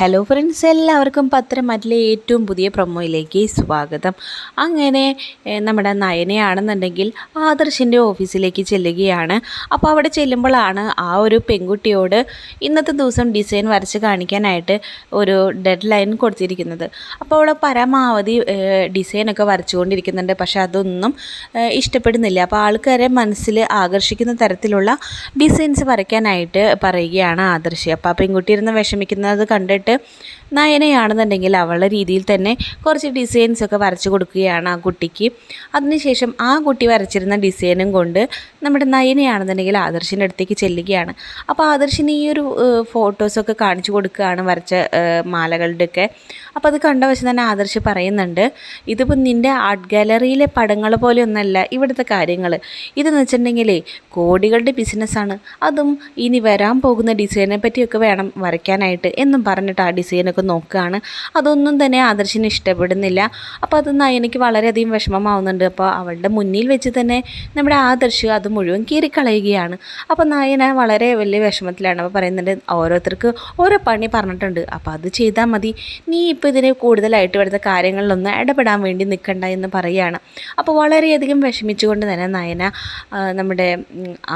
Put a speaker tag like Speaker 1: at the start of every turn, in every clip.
Speaker 1: Hello friends എല്ലാവർക്കും പത്രമറ്റിലെ ഏറ്റവും പുതിയ പ്രൊമോയിലേക്ക് സ്വാഗതം. അങ്ങനെ നമ്മുടെ നയനയാണെന്നുണ്ടെങ്കിൽ ആദർശിന്റെ ഓഫീസിലേക്ക് ചെല്ലുകയാണ്. അപ്പോൾ അവിടെ ചെല്ലുമ്പോഴാണ് ആ ഒരു പെൺകുട്ടിയോട് ഇന്നത്തെ ദിവസം ഡിസൈൻ വരച്ച് കാണിക്കാനായിട്ട് ഒരു ഡെഡ് ലൈൻ കൊടുത്തിരിക്കുന്നത്. അപ്പോൾ അവൾ പരമാവധി ഡിസൈനൊക്കെ വരച്ചുകൊണ്ടിരിക്കുന്നുണ്ട്. പക്ഷേ അതൊന്നും ഇഷ്ടപ്പെടുന്നില്ല. അപ്പോൾ ആൾക്കാരെ മനസ്സിൽ ആകർഷിക്കുന്ന തരത്തിലുള്ള ഡിസൈൻസ് വരയ്ക്കാനായിട്ട് പറയുകയാണ് ആദർശി. അപ്പോൾ ആ പെൺകുട്ടി ഇരുന്ന് വിഷമിക്കുന്നത് കണ്ടിട്ട് നയനയാണെന്നുണ്ടെങ്കിൽ അവളുടെ രീതിയിൽ തന്നെ കുറച്ച് ഡിസൈൻസ് ഒക്കെ വരച്ചു കൊടുക്കുകയാണ് ആ കുട്ടിക്ക്. അതിനുശേഷം ആ കുട്ടി വരച്ചിരുന്ന ഡിസൈനും കൊണ്ട് നമ്മുടെ നയനയാണെന്നുണ്ടെങ്കിൽ ആദർശിന്റെ അടുത്തേക്ക് ചെല്ലുകയാണ്. അപ്പോൾ ആദർശിന് ഈ ഒരു ഫോട്ടോസൊക്കെ കാണിച്ചു കൊടുക്കുകയാണ് വരച്ച മാലകളുടെ മാലകളുടെയൊക്കെ. അപ്പോൾ അത് കണ്ട വശം തന്നെ ആദർശ് പറയുന്നുണ്ട് ഇതിപ്പോൾ നിന്റെ ആർട്ട് ഗാലറിയിലെ പടങ്ങൾ പോലെയൊന്നല്ല ഇവിടുത്തെ കാര്യങ്ങൾ ഇതെന്ന് വെച്ചിട്ടുണ്ടെങ്കിലേ കോടികളുടെ ബിസിനസ്സാണ് അതും ഇനി വരാൻ പോകുന്ന ഡിസൈനെ പറ്റിയൊക്കെ വേണം വരയ്ക്കാനായിട്ട് എന്നും പറഞ്ഞിട്ട് ആ ഡിസൈനൊക്കെ നോക്കുകയാണ്. അതൊന്നും തന്നെ ആദർശിന് ഇഷ്ടപ്പെടുന്നില്ല. അപ്പോൾ അത് നയനയ്ക്ക് വളരെയധികം വിഷമമാവുന്നുണ്ട്. അപ്പോൾ അവളുടെ മുന്നിൽ വെച്ച് തന്നെ നമ്മുടെ ആദർശ് അത് മുഴുവൻ കീറിക്കളയുകയാണ്. അപ്പോൾ നയന വളരെ വലിയ വിഷമത്തിലാണ്. അപ്പോൾ പറയുന്നുണ്ട് ഓരോരുത്തർക്ക് ഓരോ പണി പറഞ്ഞിട്ടുണ്ട്. അപ്പോൾ അത് ചെയ്താൽ മതി. നീ ഇപ്പോൾ ഇതിനെ കൂടുതലായിട്ട് ഇവിടുത്തെ കാര്യങ്ങളിലൊന്നും ഇടപെടാൻ വേണ്ടി നിൽക്കണ്ട എന്ന് പറയുകയാണ്. അപ്പോൾ വളരെയധികം വിഷമിച്ചുകൊണ്ട് തന്നെ നയന നമ്മുടെ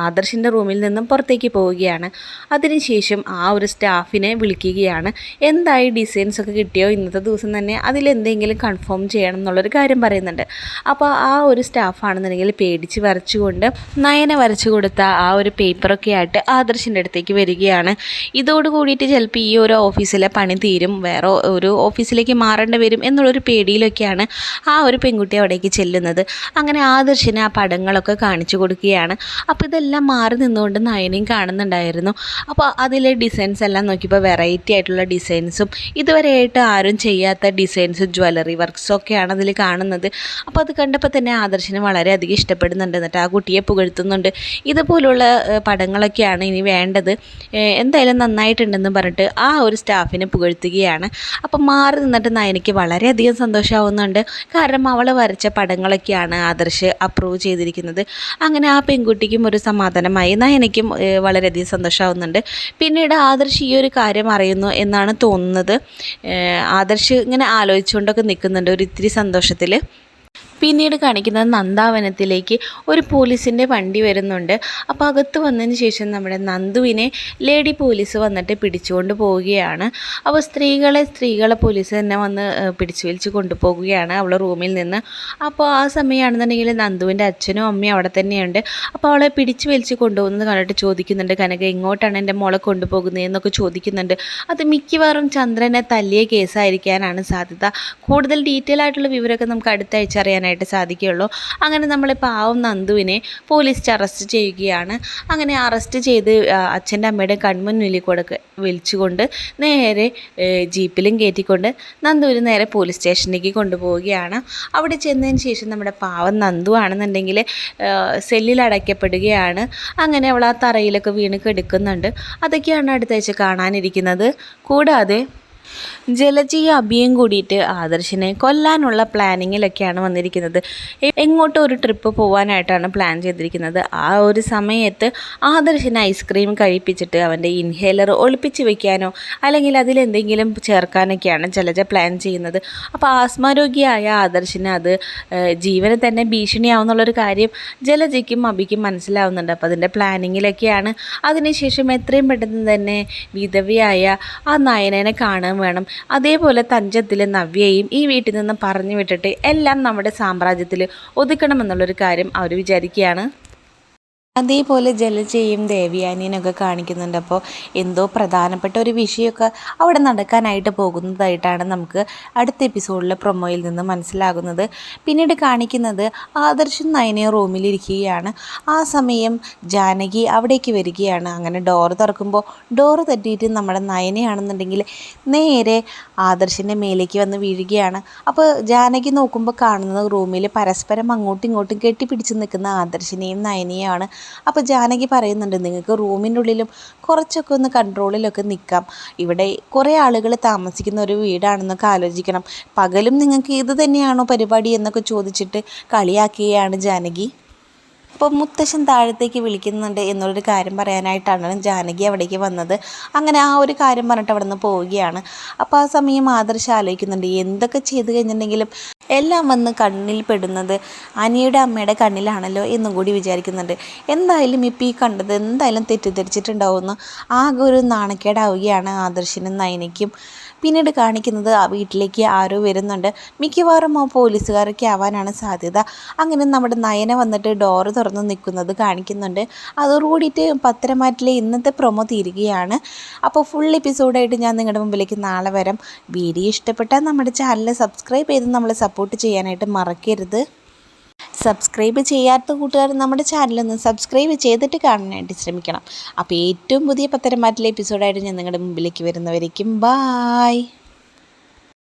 Speaker 1: ആദർശിന്റെ റൂമിൽ നിന്നും പുറത്തേക്ക് പോവുകയാണ്. അതിനുശേഷം ആ ഒരു സ്റ്റാഫിനെ വിളിക്കുകയാണ്. എന്തായി ഡിസൈൻസ് ഒക്കെ കിട്ടിയോ ഇന്നത്തെ ദിവസം തന്നെ? അതിലെന്തെങ്കിലും കൺഫേം ചെയ്യണം എന്നുള്ളൊരു കാര്യം പറയുന്നുണ്ട്. അപ്പോൾ ആ ഒരു സ്റ്റാഫാണെന്നുണ്ടെങ്കിൽ പേടിച്ച് വരച്ചുകൊണ്ട് നയന വരച്ചു കൊടുത്ത ആ ഒരു പേപ്പറൊക്കെ ആയിട്ട് ആദർശിന്റെ അടുത്തേക്ക് വരികയാണ്. ഇതോട് കൂടിയിട്ട് ചിലപ്പോൾ ഈ ഒരു ഓഫീസിലെ പണി തീരും. വേറെ ഒരു ഓഫീസിലേക്ക് മാറേണ്ടി വരും എന്നുള്ളൊരു പേടിയിലൊക്കെയാണ് ആ ഒരു പെൺകുട്ടി അവിടേക്ക് ചെല്ലുന്നത്. അങ്ങനെ ആദർശിന് ആ പടങ്ങളൊക്കെ കാണിച്ചു കൊടുക്കുകയാണ്. അപ്പോൾ ഇതെല്ലാം മാറി നിന്നുകൊണ്ട് നയനയും കാണുന്നുണ്ടായിരുന്നു. അപ്പോൾ അതിലെ ഡിസൈൻസ് എല്ലാം നോക്കിയപ്പോൾ വെറൈറ്റി ആയിട്ടുള്ള ഡിസൈൻസും ഇതുവരെയായിട്ട് ആരും ചെയ്യാത്ത ഡിസൈൻസും ജ്വല്ലറി വർക്ക്സും ഒക്കെയാണ് അതിൽ കാണുന്നത്. അപ്പോൾ അത് കണ്ടപ്പോൾ തന്നെ ആദർശിന് വളരെയധികം ഇഷ്ടപ്പെടുന്നുണ്ട്. എന്നിട്ട് ആ കുട്ടിയെ പുകഴ്ത്തുന്നുണ്ട്. ഇതുപോലുള്ള പടങ്ങളൊക്കെയാണ് ഇനി വേണ്ടത്. എന്തായാലും നന്നായിട്ടുണ്ടെന്ന് പറഞ്ഞിട്ട് ആ ഒരു സ്റ്റാഫിനെ പുകഴ്ത്തുകയാണ്. അപ്പം മാറി നിന്നിട്ട് നയനയ്ക്ക് വളരെയധികം സന്തോഷമാവുന്നുണ്ട്. കാരണം അവൾ വരച്ച പടങ്ങളൊക്കെയാണ് ആദർശ് അപ്രൂവ് ചെയ്തിരിക്കുന്നത്. അങ്ങനെ ആ പെൺകുട്ടിക്കും ഒരു സമാധാനമായി നയനയ്ക്കും വളരെയധികം സന്തോഷമാവുന്നുണ്ട്. പിന്നീട് ആദർശ് ഈ ഒരു കാര്യം അറിയുന്നു എന്നാണ് തോന്നുന്നത്. ആദർശ് ഇങ്ങനെ ആലോചിച്ചുകൊണ്ടൊക്കെ നിൽക്കുന്നുണ്ട്. ഒരു ഇത്തിരി സന്തോഷത്തിൽ പിന്നീട് കാണിക്കുന്നത് നന്ദാവനത്തിലേക്ക് ഒരു പോലീസിന്റെ വണ്ടി വരുന്നുണ്ട്. അപ്പോൾ അകത്ത് വന്നതിന് ശേഷം നമ്മുടെ നന്ദുവിനെ ലേഡി പോലീസ് വന്നിട്ട് പിടിച്ചുകൊണ്ട് പോവുകയാണ്. അപ്പോൾ സ്ത്രീകളെ സ്ത്രീകളെ പോലീസ് തന്നെ വന്ന് പിടിച്ചു വലിച്ച് കൊണ്ടുപോകുകയാണ് അവളെ റൂമിൽ നിന്ന്. അപ്പോൾ ആ സമയമാണെന്നുണ്ടെങ്കിൽ നന്ദുവിന്റെ അച്ഛനും അമ്മയും അവിടെ തന്നെയുണ്ട്. അപ്പോൾ അവളെ പിടിച്ചു വലിച്ച് കൊണ്ടുപോകുന്നത് കണ്ടിട്ട് ചോദിക്കുന്നുണ്ട് കനക എങ്ങോട്ടാണ് എന്റെ മോളെ കൊണ്ടുപോകുന്നത് എന്നൊക്കെ ചോദിക്കുന്നുണ്ട്. അത് മിക്കവാറും ചന്ദ്രനെ തല്ലിയ കേസായിരിക്കാനാണ് സാധ്യത. കൂടുതൽ ഡീറ്റെയിൽ ആയിട്ടുള്ള വിവരമൊക്കെ നമുക്ക് അടുത്ത ആഴ്ച സാധിക്കുകയുള്ളൂ. അങ്ങനെ നമ്മൾ പാവം നന്ദുവിനെ പോലീസ് അറസ്റ്റ് ചെയ്യുകയാണ്. അങ്ങനെ അറസ്റ്റ് ചെയ്ത് അച്ഛന്റെ അമ്മയുടെ കൺമുന്നിൽ കൂടെ വിളിച്ചുകൊണ്ട് നേരെ ജീപ്പിലും കയറ്റിക്കൊണ്ട് നന്ദുവിന് നേരെ പോലീസ് സ്റ്റേഷനിലേക്ക് കൊണ്ടുപോവുകയാണ്. അവിടെ ചെന്നതിന് ശേഷം നമ്മുടെ പാവം നന്ദു ആണെന്നുണ്ടെങ്കിൽ സെല്ലിൽ അടയ്ക്കപ്പെടുകയാണ്. അങ്ങനെ അവൾ ആ തറയിലൊക്കെ വീണ് കെടുക്കുന്നുണ്ട്. അതൊക്കെയാണ് അടുത്താഴ്ച കാണാനിരിക്കുന്നത്. കൂടാതെ ജലജിയും അബിയും കൂടിയിട്ട് ആദർശിനെ കൊല്ലാനുള്ള പ്ലാനിങ്ങിലൊക്കെയാണ് വന്നിരിക്കുന്നത്. എങ്ങോട്ടും ഒരു ട്രിപ്പ് പോകാനായിട്ടാണ് പ്ലാൻ ചെയ്തിരിക്കുന്നത്. ആ ഒരു സമയത്ത് ആദർശിന് ഐസ്ക്രീം കഴിപ്പിച്ചിട്ട് അവന്റെ ഇൻഹേലർ ഒളിപ്പിച്ച് വെക്കാനോ അല്ലെങ്കിൽ അതിലെന്തെങ്കിലും ചേർക്കാനൊക്കെയാണ് ജലജ പ്ലാൻ ചെയ്യുന്നത്. അപ്പോൾ ആസ്മാരോഗ്യമായ ആദർശിന് അത് ജീവന് തന്നെ ഭീഷണിയാവുന്നുള്ളൊരു കാര്യം ജലജയ്ക്കും അബിക്കും മനസ്സിലാവുന്നുണ്ട്. അപ്പോൾ അതിന്റെ പ്ലാനിങ്ങിലൊക്കെയാണ്. അതിനുശേഷം എത്രയും പെട്ടെന്ന് തന്നെ വിധവയായ ആ നയനനെ കാണാൻ വേണം. അതേപോലെ തഞ്ചത്തിലെ നവ്യയും ഈ വീട്ടിൽ നിന്ന് പറഞ്ഞു വിട്ടിട്ട് എല്ലാം നമ്മുടെ സാമ്രാജ്യത്തിൽ ഒതുക്കണമെന്നുള്ളൊരു കാര്യം അവർ വിചാരിക്കുകയാണ്. അതേപോലെ ജലജയും ദേവയാനിയൊക്കെ കാണിക്കുന്നുണ്ട്. അപ്പോൾ എന്തോ പ്രധാനപ്പെട്ട ഒരു വിഷയമൊക്കെ അവിടെ നടക്കാനായിട്ട് പോകുന്നതായിട്ടാണ് നമുക്ക് അടുത്ത എപ്പിസോഡിലെ പ്രൊമോയിൽ നിന്ന് മനസ്സിലാകുന്നത്. പിന്നീട് കാണിക്കുന്നത് ആദർശൻ നയനയും റൂമിലിരിക്കുകയാണ്. ആ സമയം ജാനകി അവിടേക്ക് വരികയാണ്. അങ്ങനെ ഡോറ് തുറക്കുമ്പോൾ ഡോറ് തട്ടിയിട്ട് നമ്മുടെ നയനയാണെന്നുണ്ടെങ്കിൽ നേരെ ആദർശിന്റെ മേലേക്ക് വന്ന് വീഴുകയാണ്. അപ്പോൾ ജാനകി നോക്കുമ്പോൾ കാണുന്നത് റൂമിൽ പരസ്പരം അങ്ങോട്ടും ഇങ്ങോട്ടും കെട്ടിപ്പിടിച്ച് നിൽക്കുന്ന ആദർശിനെയും നയനയാണ് അപ്പോൾ ജാനകി പറയുന്നുണ്ട് നിങ്ങൾക്ക് റൂമിന്റെ ഉള്ളിലും കുറച്ചൊക്കെ ഒന്ന് കൺട്രോളിലൊക്കെ നിൽക്കാം. ഇവിടെ കുറേ ആളുകൾ താമസിക്കുന്ന ഒരു വീടാണെന്നൊക്കെ ആലോചിക്കണം. പകലും നിങ്ങൾക്ക് ഇത് തന്നെയാണോ പരിപാടി? എന്നൊക്കെ ചോദിച്ചിട്ട് കളിയാക്കുകയാണ് ജാനകി. അപ്പോൾ മുത്തശ്ശൻ താഴത്തേക്ക് വിളിക്കുന്നുണ്ട് എന്നുള്ളൊരു കാര്യം പറയാനായിട്ടാണ് ജാനകി അവിടേക്ക് വന്നത്. അങ്ങനെ ആ ഒരു കാര്യം പറഞ്ഞിട്ട് അവിടെ നിന്ന് പോവുകയാണ്. അപ്പോൾ ആ സമയം ആദർശ ആലോചിക്കുന്നുണ്ട് എന്തൊക്കെ ചെയ്ത് കഴിഞ്ഞിട്ടുണ്ടെങ്കിലും എല്ലാം വന്ന് കണ്ണിൽ പെടുന്നത് അനിയുടെ അമ്മയുടെ കണ്ണിലാണല്ലോ എന്നും കൂടി വിചാരിക്കുന്നുണ്ട്. എന്തായാലും ഇപ്പോൾ ഈ കണ്ടത് എന്തായാലും തെറ്റിദ്ധരിച്ചിട്ടുണ്ടാവുമെന്ന് ആകെ ഒരു നാണക്കേടാവുകയാണ് ആദർശിനും നയനയ്ക്കും പിന്നീട് കാണിക്കുന്നത് ആ വീട്ടിലേക്ക് ആരോ വരുന്നുണ്ട്. മിക്കവാറും ആ പോലീസുകാരൊക്കെ ആവാനാണ് സാധ്യത. അങ്ങനെ നമ്മുടെ നയന വന്നിട്ട് ഡോറ് തുറന്ന് നിൽക്കുന്നത് കാണിക്കുന്നുണ്ട്. അതോടുകൂടിയിട്ട് പത്തരമാറ്റിലെ ഇന്നത്തെ പ്രൊമോ തീരുകയാണ്. അപ്പോൾ ഫുൾ എപ്പിസോഡായിട്ട് ഞാൻ നിങ്ങളുടെ മുമ്പിലേക്ക് നാളെ വരാം. വീഡിയോ ഇഷ്ടപ്പെട്ടാൽ നമ്മുടെ ചാനൽ സബ്സ്ക്രൈബ് ചെയ്ത് നമ്മളെ സപ്പോർട്ട് ചെയ്യാനായിട്ട് മറക്കരുത്. സബ്സ്ക്രൈബ് ചെയ്യാത്ത കൂട്ടുകാർ നമ്മുടെ ചാനലൊന്ന് സബ്സ്ക്രൈബ് ചെയ്തിട്ട് കാണാനായിട്ട് ശ്രമിക്കണം. അപ്പോൾ ഏറ്റവും പുതിയ പത്തരമാറ്റിലെ എപ്പിസോഡായിട്ട് ഞാൻ നിങ്ങളുടെ മുമ്പിലേക്ക് വരുന്നവരേക്കും ബായ്